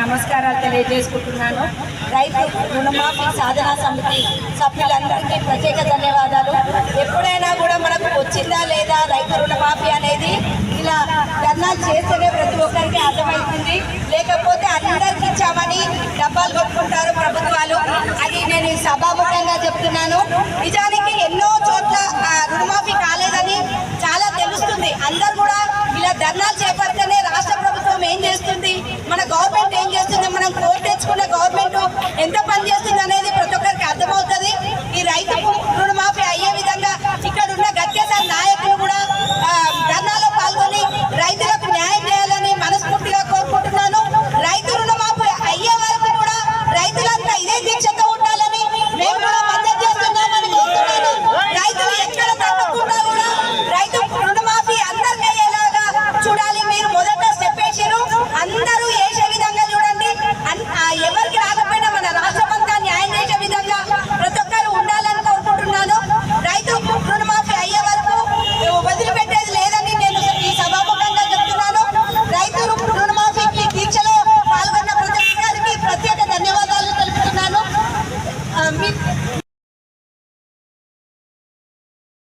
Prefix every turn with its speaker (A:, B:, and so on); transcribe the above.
A: నమస్కారాలు తెలియజేసుకుంటున్నాను. రైతు రుణమాఫీ సాధనా సమితి సభ్యులందరికీ ప్రత్యేక ధన్యవాదాలు. ఎప్పుడైనా కూడా మనకు వచ్చిందా లేదా రైతు రుణమాఫీ అనేది ఇలా ధర్నాలు చేస్తేనే ప్రతి ఒక్కరికి అర్థమవుతుంది. లేకపోతే అందరికి ఇచ్చామని డబ్బాలు కొట్టుకుంటారు ప్రభుత్వాలు. అది నేను సభాముఖంగా చెప్తున్నాను. నిజానికి എന്താ Meet